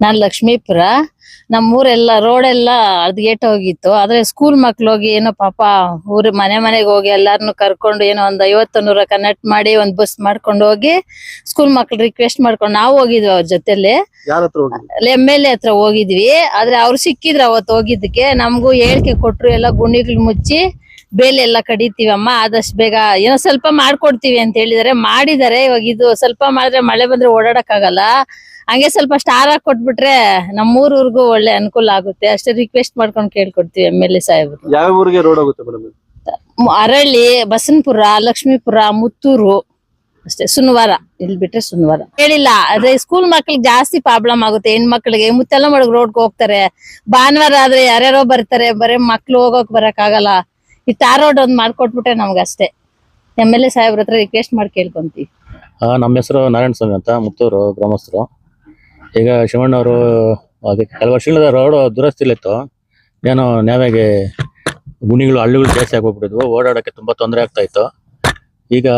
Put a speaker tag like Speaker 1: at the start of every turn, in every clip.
Speaker 1: ನಾನ್ ಲಕ್ಷ್ಮೀಪುರ. ನಮ್ಮೂರೆಲ್ಲ ರೋಡ್ ಎಲ್ಲ ಅರ್ಧಗೇಟ್ ಹೋಗಿತ್ತು. ಆದ್ರೆ ಸ್ಕೂಲ್ ಮಕ್ಳು ಹೋಗಿ ಏನೋ ಪಾಪ ಊರ್ ಮನೆ ಮನೆಗೆ ಹೋಗಿ ಎಲ್ಲಾರನು ಕರ್ಕೊಂಡು ಏನೋ ಒಂದ್ ಐವತ್ತು ನೂರ ಕನೆಕ್ಟ್ ಮಾಡಿ ಒಂದ್ ಬಸ್ ಮಾಡ್ಕೊಂಡು ಹೋಗಿ ಸ್ಕೂಲ್ ಮಕ್ಳು ರಿಕ್ವೆಸ್ಟ್ ಮಾಡ್ಕೊಂಡು ನಾವು ಹೋಗಿದ್ವಿ ಅವ್ರ ಜೊತೆಲಿ. ಎಂ ಎಲ್ ಎ ಹತ್ರ ಹೋಗಿದ್ವಿ. ಆದ್ರೆ ಅವ್ರು ಸಿಕ್ಕಿದ್ರು ಅವತ್ತು ಹೋಗಿದ್ದಕ್ಕೆ. ನಮಗೂ ಹೇಳಿಕೆ ಕೊಟ್ರು ಎಲ್ಲ ಗುಣಿಗಳು ಮುಚ್ಚಿ. ಬೇಲೆ ಎಲ್ಲ ಕಡಿತೀವಮ್ಮ ಆದಷ್ಟು ಬೇಗ ಏನೋ ಸ್ವಲ್ಪ ಮಾಡ್ಕೊಡ್ತೀವಿ ಅಂತ ಹೇಳಿದಾರೆ. ಮಾಡಿದಾರೆ ಇವಾಗ ಇದು ಸ್ವಲ್ಪ ಮಾಡಿದ್ರೆ ಮಳೆ ಬಂದ್ರೆ ಓಡಾಡಕ್ ಆಗಲ್ಲ ಹಂಗೆ ಸ್ವಲ್ಪ ಸ್ಟಾರ್ ಹಾಕಿ ಕೊಟ್ಬಿಟ್ರೆ ನಮ್ಮೂರ್ವರ್ಗೂ ಒಳ್ಳೆ ಅನುಕೂಲ ಆಗುತ್ತೆ. ಅಷ್ಟೇ ರಿಕ್ವೆಸ್ಟ್ ಮಾಡ್ಕೊಂಡು ಕೇಳ್ಕೊಡ್ತೀವಿ ಎಂ ಎಲ್ ಎ ಸಾಹೇಬ್ರು.
Speaker 2: ಯಾವ ಊರಿಗೆ ರೋಡ್ ಹೋಗುತ್ತೆ ಮೇಡಮ್
Speaker 1: ಮ್- ಅರಳ್ಳಿ ಬಸನ್ಪುರ ಲಕ್ಷ್ಮೀಪುರ ಮುತ್ತೂರು. ಅಷ್ಟೇ ಸುನವಾರ. ಇಲ್ಲಿ ಬಿಟ್ರೆ ಸುನವಾರ. ಹೇಳಿಲ್ಲ ಅದೇ ಸ್ಕೂಲ್ ಮಕ್ಳಿಗೆ ಜಾಸ್ತಿ ಪ್ರಾಬ್ಲಮ್ ಆಗುತ್ತೆ. ಹೆಣ್ಮಕ್ಳಿಗೆ ಮುತ್ತೆಲ್ಲ ರೋಡ್ ರೋಡ್ಗೆ ಹೋಗ್ತಾರೆ. ಭಾನುವಾರ ಆದ್ರೆ ಯಾರ್ಯಾರೋ ಬರ್ತಾರೆ ಬರೇ ಮಕ್ಳು ಹೋಗೋಕ್ ಬರಕ್ ಆಗಲ್ಲ ಈ ಟಾರ್ ರೋಡ್ ಒಂದ್ ಮಾಡ್ಕೊಟ್ಬಿಟ್ರೆ ನಮ್ಗಷ್ಟೇ. ಎಂ ಎಲ್ ಎ ಸಾಹೇಬ್ರ ಹತ್ರ ರಿಕ್ವೆಸ್ಟ್ ಮಾಡಿ ಕೇಳ್ಕೊಂತೀವಿ.
Speaker 3: ನಮ್ಮ ಹೆಸರು ನಾರಾಯಣ ಸ್ವಾಮಿ ಅಂತ, ಮುತ್ತೂರು ಗ್ರಾಮಸ್ಥರು. ಈಗ ಶಿವಣ್ಣವರು ಅದಕ್ಕೆ ಕೆಲವು ವರ್ಷಗಳಿಂದ ರೋಡ್ ದುರಸ್ತಿಲಿತ್ತು ಏನೋ ನ್ಯಾವಾಗೆ ಗುಣಿಗಳು, ಹಳ್ಳಿಗಳು ಜಾಸ್ತಿ ಆಗೋಗ್ಬಿಟ್ಟಿದ್ವು ಓಡಾಡೋಕ್ಕೆ ತುಂಬ ತೊಂದರೆ ಆಗ್ತಾ ಇತ್ತು. ಈಗ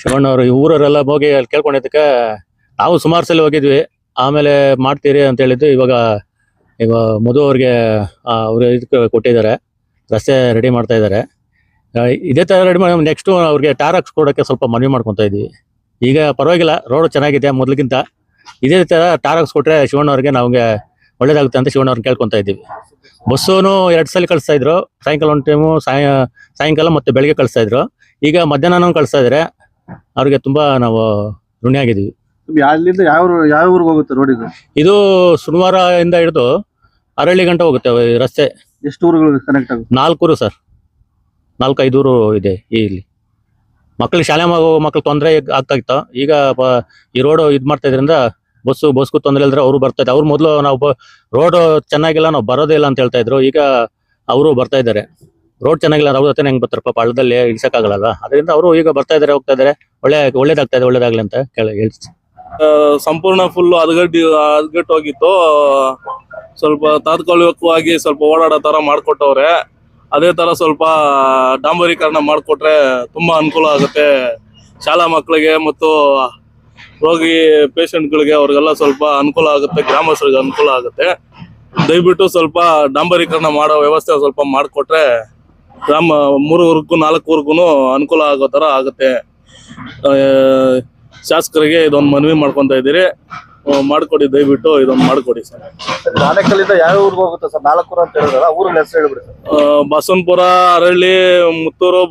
Speaker 3: ಶಿವಣ್ಣವರು ಈ ಊರವರೆಲ್ಲ ಹೋಗಿ ಅಲ್ಲಿ ಕೇಳ್ಕೊಂಡಿದ್ದಕ್ಕೆ ನಾವು ಸುಮಾರು ಸಲ ಹೋಗಿದ್ವಿ. ಆಮೇಲೆ ಮಾಡ್ತೀರಿ ಅಂತ ಹೇಳಿದ್ದು ಇವಾಗ ಈಗ ಮಧು ಅವ್ರಿಗೆ ಅವರು ಇದಕ್ಕೆ ಕೊಟ್ಟಿದ್ದಾರೆ. ರಸ್ತೆ ರೆಡಿ ಮಾಡ್ತಾ ಇದ್ದಾರೆ ಇದೇ ಥರ ರೆಡಿ ಮಾಡಿ ನೆಕ್ಸ್ಟು ಅವ್ರಿಗೆ ಟಾರ್ ಹಾಕ್ಸ್ಕೊಡೋಕ್ಕೆ ಸ್ವಲ್ಪ ಮನವಿ ಮಾಡ್ಕೊತಾ ಇದ್ವಿ. ಈಗ ಪರವಾಗಿಲ್ಲ ರೋಡ್ ಚೆನ್ನಾಗಿದೆ ಮೊದಲಿಗಿಂತ. ಇದೇ ತರ ಟಾರ್ ಹಾಕ್ಸ್ಕೊಟ್ರೆ ಶಿವಣ್ಣವ್ರಿಗೆ ನಮಗೆ ಒಳ್ಳೇದಾಗುತ್ತೆ ಅಂತ ಶಿವಣ್ಣವ್ರನ್ನ ಕೇಳ್ಕೊಂತ ಇದ್ದೀವಿ. ಬಸ್ಸೂನು ಎರಡು ಸಲ ಕಳಿಸ್ತಾ ಇದ್ರು. ಸಾಯಂಕಾಲ ಒಂದು ಟೈಮು ಸಾಯ ಸಾಯಂಕಾಲ ಮತ್ತೆ ಬೆಳಿಗ್ಗೆ ಕಳಿಸ್ತಾ ಇದ್ರು. ಈಗ ಮಧ್ಯಾಹ್ನ ಕಳಿಸ್ತಾ ಇದ್ದಾರೆ ಅವ್ರಿಗೆ ತುಂಬಾ ನಾವು ಋಣಿಯಾಗಿದ್ದೀವಿ
Speaker 2: ಅಲ್ಲಿಂದ ಯಾವ ಯಾವ ಊರಿಗೆ ಹೋಗುತ್ತೆ ರೋಡ್ ಇದು?
Speaker 3: ಇಂದ ಹಿಡಿದು ಅರಳಿ ಗಂಟೆ ಹೋಗುತ್ತೆ ರಸ್ತೆ.
Speaker 2: ಎಷ್ಟು ಊರುಗಳು ಕನೆಕ್ಟ್ ಆಗುತ್ತೆ?
Speaker 3: ನಾಲ್ಕೂರು ಸರ್. ನಾಲ್ಕು ಊರು ಇದೆ ಇಲ್ಲಿ. ಮಕ್ಕಳಿಗೆ ಶಾಲೆ ಮಕ್ಳು ತೊಂದರೆ ಆಗ್ತಾ ಇತ್ತು ಈಗ ಈ ರೋಡ್ ಇದ್ ಮಾಡ್ತಾ ಇದ್ರಿಂದ ಬಸ್ಸು ಬಸ್ಗೂ ತೊಂದರೆ ಇಲ್ಲದ್ರೆ ಅವರು ಬರ್ತಾ ಇದ್ದಾರೆ ಅವ್ರು ಮೊದಲು ನಾವು ರೋಡ್ ಚೆನ್ನಾಗಿಲ್ಲ, ನಾವು ಬರೋದೇ ಇಲ್ಲ ಅಂತ ಹೇಳ್ತಾ ಇದ್ರು. ಈಗ ಅವರು ಬರ್ತಾ ಇದ್ದಾರೆ. ರೋಡ್ ಚೆನ್ನಾಗಿಲ್ಲ, ಅವ್ರ ಜೊತೆ ಹೆಂಗ್ ಬರ್ತಾರಪ್ಪ ಹಳ್ಳದಲ್ಲಿ ಇಳಿಸಕ್ಕಾಗಲ್ಲ ಅದರಿಂದ ಅವರು ಈಗ ಬರ್ತಾ ಇದ್ದಾರೆ, ಹೋಗ್ತಾ ಇದ್ದಾರೆ. ಒಳ್ಳೆ ಒಳ್ಳೇದಾಗ್ತಾ ಇದೆ, ಒಳ್ಳೇದಾಗ್ಲಿ ಅಂತ ಕೇಳಿ ಹೇಳ್ತೀನಿ.
Speaker 4: ಸಂಪೂರ್ಣ ಫುಲ್ ಹದಗಟ್ಟಿ ಹೋಗಿತ್ತು ಸ್ವಲ್ಪ ತಾತ್ಕಾಲಿಕವಾಗಿ ಸ್ವಲ್ಪ ಓಡಾಡೋ ತರ ಮಾಡ್ಕೊಟ್ಟವ್ರೆ. ಅದೇ ತರ ಸ್ವಲ್ಪ ಡಾಂಬರೀಕರಣ ಮಾಡಿಕೊಟ್ರೆ ತುಂಬಾ ಅನುಕೂಲ ಆಗುತ್ತೆ. ಶಾಲಾ ಮಕ್ಕಳಿಗೆ ಮತ್ತು ರೋಗಿ ಪೇಷಂಟ್ಗಳಿಗೆ ಅವ್ರಿಗೆಲ್ಲ ಸ್ವಲ್ಪ ಅನುಕೂಲ ಆಗುತ್ತೆ, ಗ್ರಾಮಸ್ಥರಿಗೆ ಅನುಕೂಲ ಆಗುತ್ತೆ. ದಯವಿಟ್ಟು ಸ್ವಲ್ಪ ಡಾಂಬರೀಕರಣ ಮಾಡೋ ವ್ಯವಸ್ಥೆ ಸ್ವಲ್ಪ ಮಾಡಿಕೊಟ್ರೆ ಗ್ರಾಮ ಮೂರು ಊರಿಗೂ ನಾಲ್ಕು ನಾಲ್ಕುವರೆಗೂ ಅನುಕೂಲ ಆಗೋ ತರ ಆಗುತ್ತೆ. ಶಾಸಕರಿಗೆ ಇದೊಂದು ಮನವಿ ಮಾಡ್ಕೊಂತ ಇದ್ದೀರಿ. ಮಾಡ್ಕೊಡಿ ದಯವಿಟ್ಟು ಇದೊಂದು ಮಾಡ್ಕೊಡಿ ಸರ್.
Speaker 2: ನಾಲ್ಕಲ್ಲಿಂದ ಯಾವ ಊರಿಗೆ ಹೋಗುತ್ತೆ ಸರ್? ನಾಲ್ಕು ಅಂತ ಹೇಳಿದ್ರಲ್ಲ ಊರ ಹೆಸರು ಹೇಳ್ಬಿಡಿ ಸರ್.
Speaker 4: ಬಸವನಪುರ ಅರಳ್ಳಿ ಮುತ್ತೂರು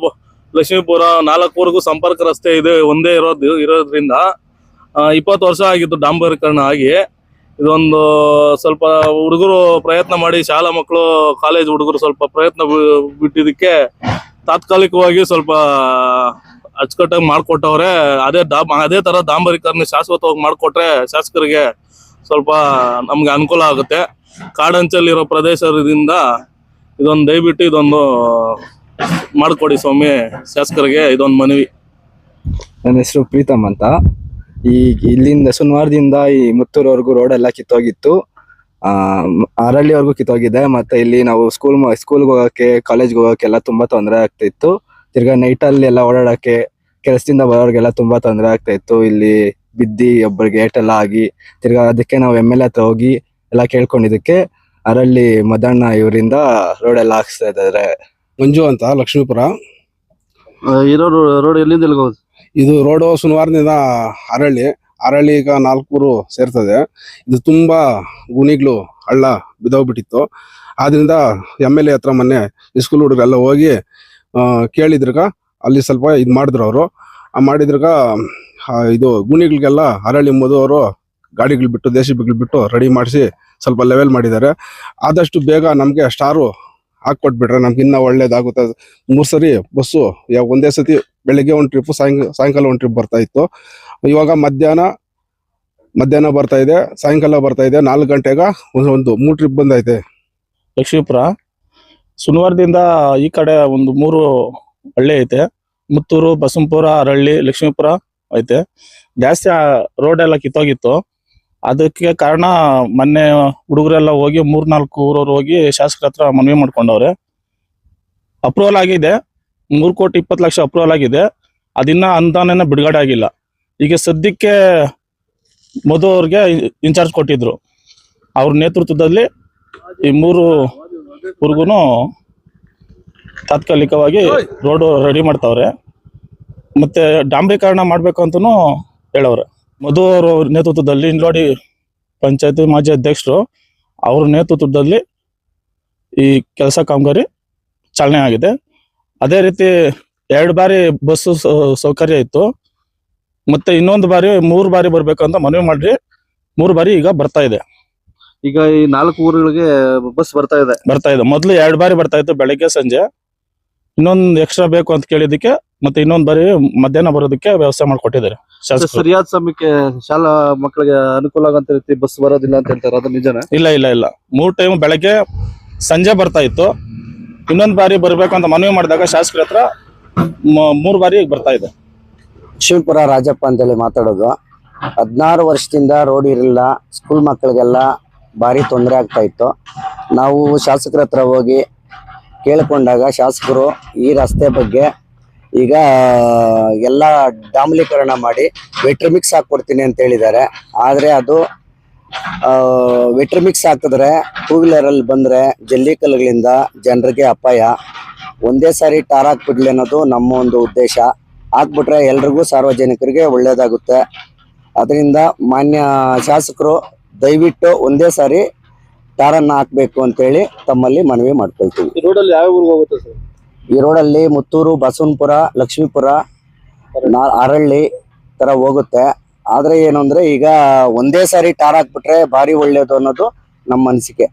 Speaker 4: ಲಕ್ಷ್ಮೀಪುರ ನಾಲ್ಕೂರಿಗೂ ಸಂಪರ್ಕ ರಸ್ತೆ ಇದೆ ಒಂದೇ ಇರೋದು ಇರೋದ್ರಿಂದ ಇಪ್ಪತ್ತು ವರ್ಷ ಆಗಿತ್ತು ಡಾಂಬರೀಕರಣ ಆಗಿ. ಇದೊಂದು ಸ್ವಲ್ಪ ಹುಡುಗರು ಪ್ರಯತ್ನ ಮಾಡಿ ಶಾಲಾ ಮಕ್ಕಳು ಕಾಲೇಜ್ ಹುಡುಗರು ಸ್ವಲ್ಪ ಪ್ರಯತ್ನ ಬಿಟ್ಟಿದ್ದಕ್ಕೆ ತಾತ್ಕಾಲಿಕವಾಗಿ ಸ್ವಲ್ಪ ಅಚ್ಚುಕಟ್ಟಾಗಿ ಮಾಡ್ಕೊಟ್ಟವ್ರೆ, ಅದೇ ಅದೇ ತರ ಡಾಂಬರೀಕರಣ ಶಾಶ್ವತವಾಗಿ ಮಾಡ್ಕೊಟ್ರೆ ಶಾಸಕರಿಗೆ ಸ್ವಲ್ಪ ನಮ್ಗೆ ಅನುಕೂಲ ಆಗುತ್ತೆ. ಕಾಡಂಚಲ್ಲಿರೋ ಪ್ರದೇಶದಿಂದ ಇದೊಂದು ದಯವಿಟ್ಟು ಇದೊಂದು ಮಾಡ್ಕೊಡಿ ಸ್ವಾಮಿ ಶಾಸಕರಿಗೆ ಇದೊಂದು ಮನವಿ.
Speaker 5: ನನ್ನ ಹೆಸರು ಪ್ರೀತಮ್ ಅಂತ. ಈ ಇಲ್ಲಿಂದ ಸುನ್ವಾರದಿಂದ ಈ ಮುತ್ತೂರ್ವರೆಗೂ ರೋಡ್ ಎಲ್ಲ ಕಿತ್ತೋಗಿತ್ತು. ಆ, ಅರಳ್ಳಿವರೆಗೂ ಕಿತ್ತೋಗಿದೆ. ಮತ್ತೆ ಇಲ್ಲಿ ನಾವು ಸ್ಕೂಲ್ ಸ್ಕೂಲ್ಗೆ ಹೋಗಕ್ಕೆ ಕಾಲೇಜ್ಗೆ ಹೋಗಕ್ಕೆಲ್ಲ ತುಂಬಾ ತೊಂದರೆ ಆಗ್ತಿತ್ತು. ತಿರ್ಗಾ ನೈಟ್ ಅಲ್ಲಿ ಎಲ್ಲ ಓಡಾಡಕ್ಕೆ ಕೆಲಸದಿಂದ ಬರೋರ್ಗೆಲ್ಲ ತುಂಬಾ ತೊಂದರೆ ಆಗ್ತಾ ಇತ್ತು. ಇಲ್ಲಿ ಬಿದ್ದಿ ಒಬ್ಬರಿಗೆ ಎಲ್ಲ ಆಗಿ ತಿರ್ಗಾ ಅದಕ್ಕೆ ನಾವು ಎಂ ಎಲ್ ಹತ್ರ ಹೋಗಿ ಎಲ್ಲ ಕೇಳ್ಕೊಂಡಿದ್ದಕ್ಕೆ ಅರಳ್ಳಿ ಮದಣ್ಣ ಇವರಿಂದ ರೋಡ್ ಎಲ್ಲ ಹಾಕ್ಸ್ತಾ ಇದ್ದಾರೆ.
Speaker 6: ಮಂಜು ಅಂತ ಲಕ್ಷ್ಮೀಪುರ.
Speaker 2: ಇರೋ ರೋಡ್ ಎಲ್ಲಿಂದ ಇಲ್ಗೋದು ಹೋಗುತ್ತೆ
Speaker 6: ಇದು ರೋಡು ಸುನವಾರದಿಂದ ಅರಳ್ಳಿ. ಅರಳ್ಳಿ ಈಗ ನಾಲ್ಕೂರು ಸೇರ್ತದೆ. ಇದು ತುಂಬಾ ಗುಣಿಗಳು ಹಳ್ಳ ಬಿದ್ದೋಗ್ಬಿಟ್ಟಿತ್ತು. ಆದ್ರಿಂದ ಎಂ ಎಲ್ ಎ ಹತ್ರ ಮೊನ್ನೆ ಸ್ಕೂಲ್ ಹುಡುಗರೆಲ್ಲ ಹೋಗಿ ಕೇಳಿದ್ರಗ ಅಲ್ಲಿ ಸ್ವಲ್ಪ ಇದು ಮಾಡಿದ್ರು ಅವರು. ಮಾಡಿದ್ರಗ ಇದು ಗುಣಿಗಳಿಗೆಲ್ಲ ಹರಳಿ ಅವರು ಗಾಡಿಗಳು ಬಿಟ್ಟು ದೇಶಿಬಿಗಳು ಬಿಟ್ಟು ರೆಡಿ ಮಾಡಿಸಿ ಸ್ವಲ್ಪ ಲೆವೆಲ್ ಮಾಡಿದ್ದಾರೆ. ಆದಷ್ಟು ಬೇಗ ನಮಗೆ ಸ್ಟಾರು ಹಾಕ್ಕೊಟ್ಬಿಟ್ರೆ ನಮ್ಗೆ ಇನ್ನೂ ಒಳ್ಳೇದಾಗುತ್ತೆ. ಮೂರು ಸರಿ ಬಸ್ಸು ಯಾವ ಒಂದೇ ಸತಿ ಬೆಳಿಗ್ಗೆ ಒಂದು ಟ್ರಿಪ್ಪು ಸಾಯಂಕಾಲ ಸಾಯಂಕಾಲ ಒಂದು ಟ್ರಿಪ್ ಬರ್ತಾ ಇತ್ತು. ಇವಾಗ ಮಧ್ಯಾಹ್ನ ಮಧ್ಯಾಹ್ನ ಬರ್ತಾ ಇದೆ, ಸಾಯಂಕಾಲ ಬರ್ತಾ ಇದೆ, ನಾಲ್ಕು ಗಂಟೆಗ ಒಂದು ಒಂದು ಮೂರು ಟ್ರಿಪ್ ಬಂದೈತೆ.
Speaker 7: ಲಕ್ಷ್ಮೀಪುರ ಸುನವಾರದಿಂದ ಈ ಕಡೆ ಒಂದು ಮೂರು ಹಳ್ಳಿ ಐತೆ. ಮುತ್ತೂರು ಬಸಂಪುರ ಅರಳ್ಳಿ, ಲಕ್ಷ್ಮೀಪುರ ಐತೆ. ಜಾಸ್ತಿ ರೋಡ್ ಎಲ್ಲ ಕಿತ್ತೋಗಿತ್ತು. ಅದಕ್ಕೆ ಕಾರಣ ಮೊನ್ನೆ ಹುಡುಗರೆಲ್ಲ ಹೋಗಿ ಮೂರ್ನಾಲ್ಕು ಊರವ್ರು ಹೋಗಿ ಶಾಸಕರ ಹತ್ರ ಮನವಿ ಮಾಡ್ಕೊಂಡವ್ರೆ. ಅಪ್ರೂವಲ್ ಆಗಿದೆ. ಮೂರು ಕೋಟಿ ಇಪ್ಪತ್ತು ಲಕ್ಷ ಅಪ್ರೂವಲ್ ಆಗಿದೆ. ಅದಿನ್ನ ಅನುದಾನ ಬಿಡುಗಡೆ ಆಗಿಲ್ಲ. ಈಗ ಸದ್ಯಕ್ಕೆ ಮಧು ಅವ್ರಿಗೆ ಇನ್ಚಾರ್ಜ್ ಕೊಟ್ಟಿದ್ರು. ಅವ್ರ ನೇತೃತ್ವದಲ್ಲಿ ಈ ಮೂರು ಊರಿಗೂ ತಾತ್ಕಾಲಿಕವಾಗಿ ರೋಡ್ ರೆಡಿ ಮಾಡ್ತಾವ್ರೆ. ಮತ್ತೆ ಡಾಂಬರೀಕರಣ ಮಾಡ್ಬೇಕು ಅಂತನು ಹೇಳವ್ರೆ. ಮಧು ಅವರ ನೇತೃತ್ವದಲ್ಲಿ ಇಂಡ್ಲೋಡಿ ಪಂಚಾಯತಿ ಮಾಜಿ ಅಧ್ಯಕ್ಷರು ಅವ್ರ ನೇತೃತ್ವದಲ್ಲಿ ಈ ಕೆಲಸ ಕಾಮಗಾರಿ ಚಾಲನೆ ಆಗಿದೆ. ಅದೇ ರೀತಿ ಎರಡು ಬಾರಿ ಬಸ್ಸು ಸೌಕರ್ಯ ಇತ್ತು. ಮತ್ತೆ ಇನ್ನೊಂದು ಬಾರಿ ಮೂರು ಬಾರಿ ಬರ್ಬೇಕಂತ ಮನವಿ ಮಾಡ್ರಿ. ಮೂರು ಬಾರಿ ಈಗ ಬರ್ತಾ ಇದೆ.
Speaker 2: ಈಗ ಈ ನಾಲ್ಕು ಊರುಗಳಿಗೆ ಬಸ್ ಬರ್ತಾ ಇದೆ.
Speaker 7: ಬರ್ತಾ ಇದೆ. ಮೊದಲು ಎರಡು ಬಾರಿ ಬರ್ತಾ ಇತ್ತು ಬೆಳಗ್ಗೆ ಸಂಜೆ. ಇನ್ನೊಂದು ಎಕ್ಸ್ಟ್ರಾ ಬೇಕು ಅಂತ ಕೇಳಿದಕ್ಕೆ ಮತ್ತೆ ಇನ್ನೊಂದು ಬಾರಿ ಮಧ್ಯಾಹ್ನ ಬರೋದಕ್ಕೆ ವ್ಯವಸ್ಥೆ ಮಾಡಿಕೊಟ್ಟಿದ್ದಾರೆ. ಶಾಸಕರು
Speaker 2: ಸರಿಯಾದ ಸಮಯಕ್ಕೆ ಶಾಲಾ ಮಕ್ಕಳಿಗೆ ಅನುಕೂಲ ಆಗಂತ ರೀತಿ ಬಸ್ ಬರೋದಿಲ್ಲ ಅಂತ ಹೇಳ್ತಾರೆ. ಅದು ನಿಜನೇ?
Speaker 7: ಇಲ್ಲ ಇಲ್ಲ ಇಲ್ಲ. ಮೂರು ಟೈಮ್ ಬೆಳಗ್ಗೆ ಸಂಜೆ ಬರ್ತಾ ಇತ್ತು. ಇನ್ನೊಂದು ಬಾರಿ ಬರ್ಬೇಕಂತ ಮನವಿ ಮಾಡಿದಾಗ ಶಾಸಕರ ಹತ್ರ ಮೂರು ಬಾರಿ ಬರ್ತಾ ಇದೆ.
Speaker 8: ಶಿವಪುರ ರಾಜಪ್ಪ ಅಂತೇಳಿ ಮಾತಾಡೋದು. ಹದಿನಾರು ವರ್ಷದಿಂದ ರೋಡ್ ಇರಲಿಲ್ಲ. ಸ್ಕೂಲ್ ಮಕ್ಕಳಿಗೆಲ್ಲ ಭಾರಿ ತೊಂದರೆ ಆಗ್ತಾ ಇತ್ತು. ನಾವು ಶಾಸಕರ ಹತ್ರ ಹೋಗಿ ಕೇಳಿಕೊಂಡಾಗ ಶಾಸಕರು ಈ ರಸ್ತೆ ಬಗ್ಗೆ ಈಗ ಎಲ್ಲ ಡಾಮ್ಲೀಕರಣ ಮಾಡಿ ವೆಟ್ರಿಮಿಕ್ಸ್ ಹಾಕ್ಕೊಡ್ತೀನಿ ಅಂತ ಹೇಳಿದ್ದಾರೆ. ಆದರೆ ಅದು ವೆಟ್ರಿಮಿಕ್ಸ್ ಹಾಕಿದ್ರೆ ಟೂ ವೀಲರಲ್ಲಿ ಬಂದರೆ ಜಲ್ಲಿಕಲ್ಲುಗಳಿಂದ ಜನರಿಗೆ ಅಪಾಯ. ಒಂದೇ ಸಾರಿ ಟಾರ್ ಹಾಕ್ಬಿಡ್ಲಿ ಅನ್ನೋದು ನಮ್ಮ ಒಂದು ಉದ್ದೇಶ. ಹಾಕ್ಬಿಟ್ರೆ ಎಲ್ರಿಗೂ ಸಾರ್ವಜನಿಕರಿಗೆ ಒಳ್ಳೆಯದಾಗುತ್ತೆ ಅದರಿಂದ ಮಾನ್ಯ ಶಾಸಕರು ದಯವಿಟ್ಟು ಒಂದೇ ಸಾರಿ ಟಾರನ್ನ ಹಾಕ್ಬೇಕು ಅಂತೇಳಿ ತಮ್ಮಲ್ಲಿ ಮನವಿ ಮಾಡ್ಕೊಳ್ತೀವಿ.
Speaker 2: ಈ ರೋಡಲ್ಲಿ ಯಾವ ಊರಿಗೆ ಹೋಗುತ್ತೆ ಸರ್?
Speaker 8: ಈ ರೋಡಲ್ಲಿ ಮುತ್ತೂರು ಬಸವನಪುರ ಲಕ್ಷ್ಮೀಪುರ ನಾ- ಅರಳ್ಳಿ ತರ ಹೋಗುತ್ತೆ. ಆದ್ರೆ ಏನು ಅಂದ್ರೆ ಈಗ ಒಂದೇ ಸಾರಿ ಟಾರ್ ಹಾಕ್ಬಿಟ್ರೆ ಭಾರಿ ಒಳ್ಳೇದು ಅನ್ನೋದು ನಮ್ಮ ಅನಿಸಿಕೆ.